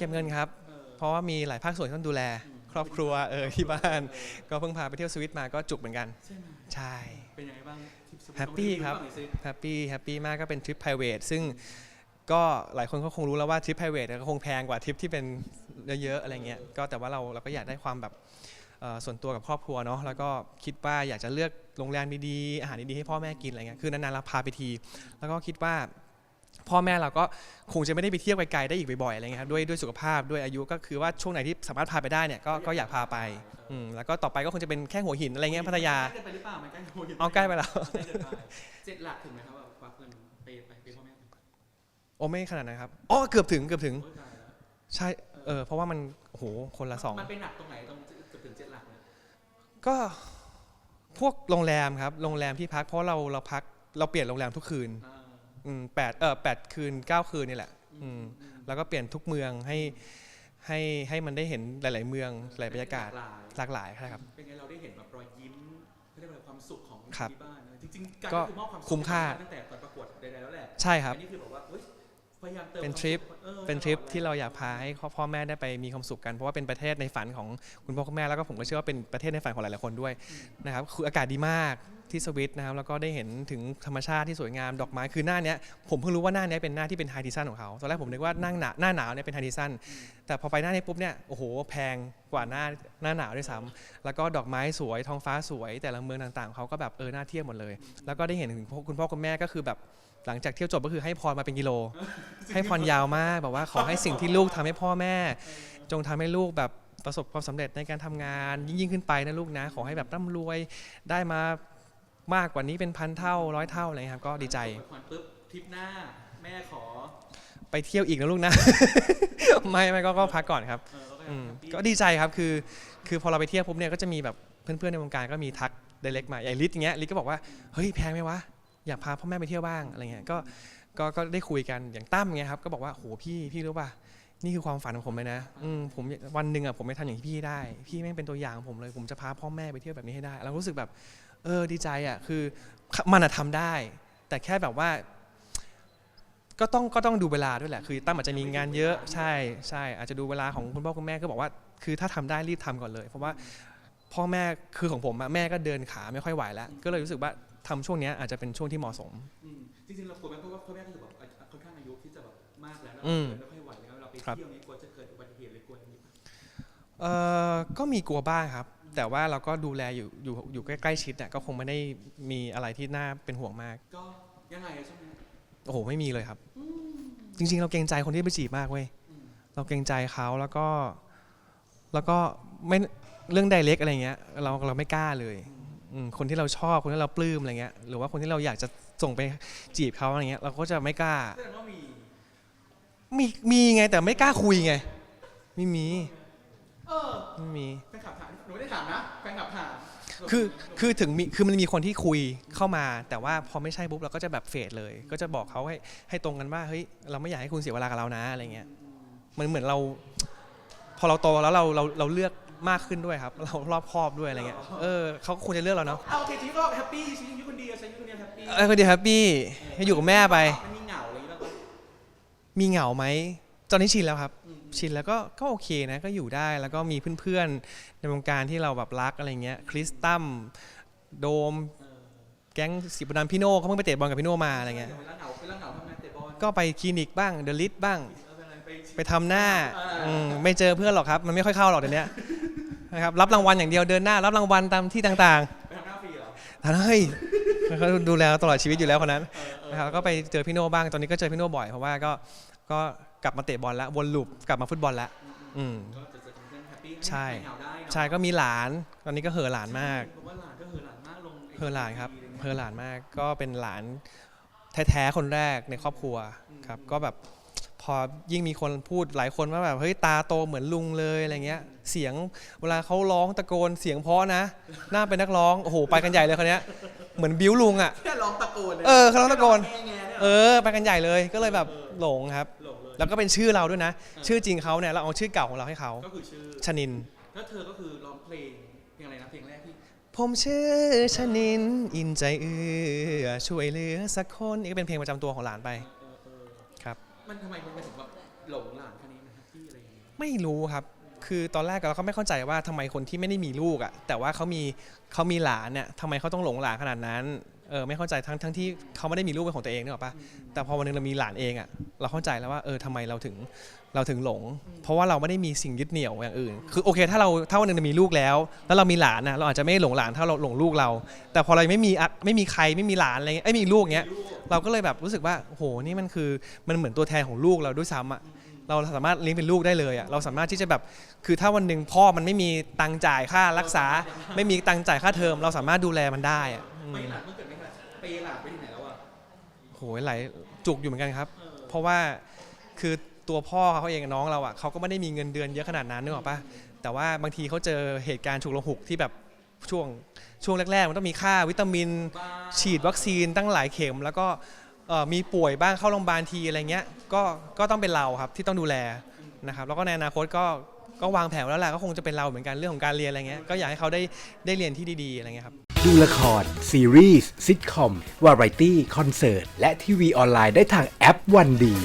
เก็บเงินครับ เพราะว่ามีหลายภาคส่วนที่ต้องดูแล ครอบครัวเออที่บ้าน ก็เพิ่งพาไปเที่ยวสวิตมาก็จุกเหมือนกัน ใช่ไหมใช่เป็นยังไงบ้างทริปสวิตแฮปปี้ครับลองให้ดูหน่อยสิแฮปปี้แฮปปี้มากก็เป็นทริป p r i v a t ซึ่งก็หลายคนก็คงรู้แล้วว่าทริป p r i v a t ก็คงแพงกว่าทริปที่เป็นเยอะๆอะไรเงี้ยก็แต่ว่าเราเราก็อยากได้ความแบบเอ่อส่วนตัวกับครอบครัวเนาะแล้วก็คิดว่าอยากจะเลือกโรงแรมดีๆอาหารดีๆให้พ่อแม่กินอะไรเงี้ยคือนานๆเราพาไปที แล้วก็คิดว่า พ่อแม่เราก็คงจะไม่ได้ไปเที่ยวไกลๆได้อีกบ่อยๆอะไรเงี้ยครับด้วยด้วยสุขภาพด้วยอายุก็คือว่าช่วงไหนที่สามารถพาไปได้เนี่ยก็ก็อยากพาไปอืมแล้วก็ต่อไปก็คงจะเป็นแค่หัวหินอะไรเงี้ยพัทยาใกล้เกินไปหรือเปล่ามันใกล้โอ้ยเอาใกล้ไปแล้ว ใกล้เกินไปเจ็ดหลักถึงไหมครับว่าควักเงินไปไปไปพ่อแม่โอ้ไม่ขนาดนั้นครับอ๋อเกือบถึงเกือบถึง โอ้ยตายแล้วใช่เออเพราะว่ามันโอ้โหคนละสอง มันเป็นหนักตรงไหนตรงเกือบถึงเจ็ดหลักเนี่ยก็พวกโรงแรมครับโรงแรมที่พักเพราะเราเราพักเราเปลี่ยนโรงแรมทุกคืน อ่า อืมแปดเออแปดคืนเก้าคืนนี่แหละอืมอืมแล้วก็เปลี่ยนทุกเมืองให้ให้ให้มันได้เห็นหลาย ๆ เมืองหลายบรรยากาศหลากหลายหลากหลายใช่ครับ เป็นไงเราได้เห็นแบบรอยยิ้มเขาเรียกว่าอะไรความสุขของครับที่บ้านนะจริงๆการก็คือมอบความสุขคุ้มค่าตั้งแต่ตอนประกวดใดๆแล้วแหละใช่ครับ อันนี้คือแบบว่าอุ๊ยพยายามเติมเป็นความทริปสุขออเป็นทริปตลอดที่เราอยากพาให้พ่อแม่ได้ไปมีความสุขกันเพราะว่าเป็นประเทศในฝันของคุณพ่อคุณแม่แล้วก็ผมก็เชื่อว่าเป็นประเทศในฝันของหลายๆคนด้วยนะครับคืออากาศดีมาก ที่สวิตนะครับแล้วก็ได้เห็นถึงธรรมชาติที่สวยงามดอกไม้คือหน้าเนี้ยผมเพิ่งรู้ว่าหน้าเนี้ยเป็นหน้าที่เป็นไฮดิซันของเขาตอนแรกผมนึกว่าหน้าหนาหน้าหนาวเนี่ยเป็นไฮดิซันแต่พอไปหน้านี้ปุ๊บเนี่ยโอ้โหแพงกว่าหน้าหน้าหนาวด้วยซ้ำแล้วก็ดอกไม้สวยท้องฟ้าสวย แต่ละเมืองต่างๆเขาก็แบบเออหน่าเที่ยวหมดเลย แล้วก็ได้เห็นถึงคุณพ่อคุณแม่ก็คือแบบหลังจากเที่ยวจบก็คือให้พรมาเป็นกิโล ให้พรยาวมากแบบว่าขอให้สิ่งที่ลูกทำให้พ่อแม่ จงทำให้ลูกแบบประสบความสำเร็จในการทำงานยิ่งยิ่งขึ้นไปนะลูกนะ ขอให้แบบร่ำรวยได้มา มากกว่านี้เป็นพันเท่าร้อยเท่าอะไรเงี้ยครับก็ดีใจอวยพรปุ๊บทริปหน้าแม่ขอ ไปเที่ยวอีกนะลูกนะ ไม่ไม่ก็ก็พักก่อนครับเออก็อืมแฮปปี้ก็ดีใจครับคือ คือพอเราไปเที่ยวปุ๊บเนี่ยก็จะมีแบบเพื่อนๆในวงการก็มีทักไดเรกมาอย่างลิศอย่างเงี้ยลิศก็บอกว่าเฮ้ยแพงไหมวะอยากพาพ่อแม่ไปเที่ยวบ้างอะไรเงี้ยก็ก็ก็ได้คุยกันอย่างตั้มเงี้ยครับก็บอกว่าโหพี่พี่รู้ป่ะ นี่คือความฝันของผมเลยนะอืมผมวันหนึ่งอะผมไม่ทำอย่างที่พี่ได้ พี่แม่งเป็นตัวอย่างของผมเลย ผมจะพาพ่อแม่ไปเที่ยวแบบนี้ให้ได้ เรารู้สึกแบบ เออดีใจอะ คือมันอะทำได้ แต่แค่แบบว่า ก็ต้องก็ต้องดูเวลาด้วยแหละ คือตั้มอาจจะมีงานเยอะใช่ใช่อาจจะดูเวลาของคุณพ่อคุณแม่ก็บอกว่า คือถ้าทำได้รีบทำก่อนเลย เพราะว่าพ่อแม่คือของผมอะแม่ก็เดินขาไม่ค่อยไหวแล้ว ก็เลยรู้สึกว่าทำช่วงเนี้ยอาจจะเป็นช่วงที่เหมาะสมอืมจริงๆเรากลัวไหมเพราะว่าพ่อแม่ก็คือแบบค่อนข้างอายุที่จะแบบมากแล้วนะอืมเดินไม่ค่อยไหวแล้วเราไป ครับเที่ยวนี้กลัวจะเกิดอุบัติเหตุหรือกลัวอย่างนี้ปะเอ่อก็มีกลัวบ้างครับ แต่ว่าเราก็ดูแลอยู่อยู่อยู่ใกล้ๆชิดเนี่ยก็คงไม่ได้มีอะไรที่น่าเป็นห่วงมาก ก็ยังไงอะช่วงนี้โอ้โหไม่มีเลยครับ จริง ๆ เราเกรงใจคนที่ไปจีบมากเว้ยอืมเราเกรงใจเขาแล้วก็แล้วก็ไม่เรื่องไดเล็กอะไรเงี้ยเราเราไม่กล้าเลยอืมคนที่เราชอบคนที่เราปลื้มอะไรเงี้ยหรือว่าคนที่เราอยากจะส่งไปจีบเขาอะไรเงี้ยเราก็จะไม่กล้าแสดงว่ามี มีมีไงแต่ไม่กล้าคุยไง ไม่มีเออไม่มี แฟนคลับถามหนูไม่ได้ถามนะแฟนคลับถามคือคือถึงมีคือมันมีคนที่คุยเข้ามา แต่ว่าพอไม่ใช่ปุ๊บเราก็จะแบบเฟดเลย ก็จะบอกเขาให้ให้ตรงกันว่าเฮ้ยเราไม่อยากให้คุณเสียเวลากับเรานะอะไรเงี้ยมันเหมือนเรา พอเราโตแล้วเราเราเราเลือกมากขึ้นด้วยครับ เรารอบคอบด้วยอะไรเงี้ยเออเขาก็ควรจะเลือกเราเนาะเอาโอเคทีนี้ก็แฮปปี้ชีวิตอยู่คนเดียวใช้ชีวิตคนเดียวแฮปปี้เออคนเดียวแฮปปี้ให้อยู่กับแม่ไปมันมีเมีเหงาไหมตอนนี้ชินแล้วครับอืมชินแล้วก็ก็โอเคนะก็อยู่ได้แล้วก็มีเพื่อนๆ ในวงการที่เราแบบรักอะไรเงี้ยคริสตัมโดมเออแก๊งสิบดันพี่โน่เขาเพิ่งไปเตะบอลกับพี่โน่มาอะไรเงี้ยเวลาเหงาเวลาเหงาทำงานเตะบอลก็ไปคลินิกบ้างเดลิทบ้างเออเป็นไรไปไปทำหน้าอ่าอืมไม่เจอเพื่อนหรอกครับมันไม่ค่อยเข้าหรอกเดี๋ยวนี้นะครับรับรางวัลอย่างเดียวเดินหน้า รับรางวัลตามที่ต่างไปทำหน้าฟรีเหรอๆเฮ้ย เขาดูแลตลอดชีวิตอยู่แล้วคนนั้นเออเออนะครับก็ไปเจอพี่โน่บ้างตอนนี้ก็เจอพี่โน่บ่อยเพราะว่าก็ก็กลับมาเตะบอลแล้ววนลูปกลับมาฟุตบอลแล้วอืมก็จะจะเป็นเรื่องแฮปปี้ใช่เหงาได้เนอะใช่ก็มีหลานตอนนี้ก็เห่อหลานมากผมว่าหลานก็เหอหลานมากลงเห่อหลานครับไอจีเห่อหลานมากก็เป็นหลานแท้ๆคนแรกในครอบครัวครับก็แบบพอยิ่งมีคนพูดหลายคนว่าแบบเฮ้ยตาโตเหมือนลุงเลยอะไรเงี้ย เสียงเวลาเขาร้องตะโกนเสียงเพราะนะ หน้าเป็นนักร้องโอ้โหไปกันใหญ่เลยคนเนี้ย เหมือนบิ้วลุงอะ แค่ร้องตะโกนลยเออเขาร้องตะโกนแง่ๆเนี่ยเออไปกันใหญ่เลยก็เลยแบบหลงครับ หลงเลยแล้วก็เป็นชื่อเราด้วยนะ ชื่อจริงเขาเนี่ยเราเอาชื่อเก่าของเราให้เขาก็คือชื่อชนิน แล้วเธอก็คือร้องเพลงเพลงอะไรนะเพลงแรกที่ผมชื่อชนิน อินใจเอื้อช่วยเหลือสักคนนี่ก็เป็นเพลงประจำตัวของหลานไปเออเออครับ มันทำไมมันถึงแบบหลงหลานแค่นี้มันแฮปปี้อะไรอย่างเงี้ยไม่รู้ครับ คือตอนแรกเราก็ไม่เข้าใจว่าทำไมคนที่ไม่ได้มีลูกอะ่ะแต่ว่าเขามีเขามีหลานเนี่ยทำไมเขาต้องหลงหลานขนาดนั้นเออไม่เข้าใจทั้งทั้งที่เขาไม่ได้มีลูกเป็นของตัวเองนึกออกปะแต่พอวันหนึงเรามีหลานเองอะ่ะเราเข้าใจแล้วว่าเออทำไมเราถึงเราถึงหลง เพราะว่าเราไม่ได้มีสิ่งยึดเหนี่ยวอย่างอื่น คือโอเค ถ้าเราถ้าวันหนึงเรามีลูกแล้ว แล้วเรามีหลานนะเราอาจจะไม่หลงหลานถ้าเราหลงลูกเรา แต่พอเราไม่มีไม่มีใครไม่มีหลานอะไรเงี้ยไอ้ยมีลูกเงี้ยเราก็เลยแบบรู้สึกว่าโหนี่มันคือมันเหมือนตัวแทนของลูกเราด้วยซ้ำอะ เราสามารถเลี้ยงเป็นลูกได้เลยอะเราสามารถที่จะแบบคือถ้าวันหนึ่งพ่อมันไม่มีตังค์จ่ายค่ารักษา ไม่มีตังค์จ่ายค่าเทอม เราสามารถดูแลมันได้อะอืม ไปหลานมันเกิดไม่ขนาดเปย์หลานไปที่ไหนแล้วอะ โหหลายจุกอยู่เหมือนกันครับเพราะว่าคือตัวพ่อเขาเองกับน้องเราอะเขาก็ไม่ได้มีเงินเดือนเยอะขนาดนั้นนึกออกปะแต่ว่าบางทีเขาเจอเหตุการณ์ฉุกละหุกที่แบบช่วงช่วงแรกๆ มันต้องมีค่าวิตามิน บ้าฉีดวัคซีนตั้งหลายเข็ม แล้วก็เอ่อ มีป่วยบ้างเข้าโรงพยาบาลทีอะไรเงี้ยก็ก็ต้องเป็นเราครับที่ต้องดูแลนะครับแล้วก็ในอนาคตก็ก็วางแผนแล้วแหละก็คงจะเป็นเราเหมือนกันเรื่องของการเรียนอะไรเงี้ยก็อยากให้เขาได้ได้เรียนที่ดีๆอะไรเงี้ยครับดูละคร ซีรีส์ซิทคอม วาไรตี้ คอนเสิร์ต และทีวีออนไลน์ได้ทางแอปวันดี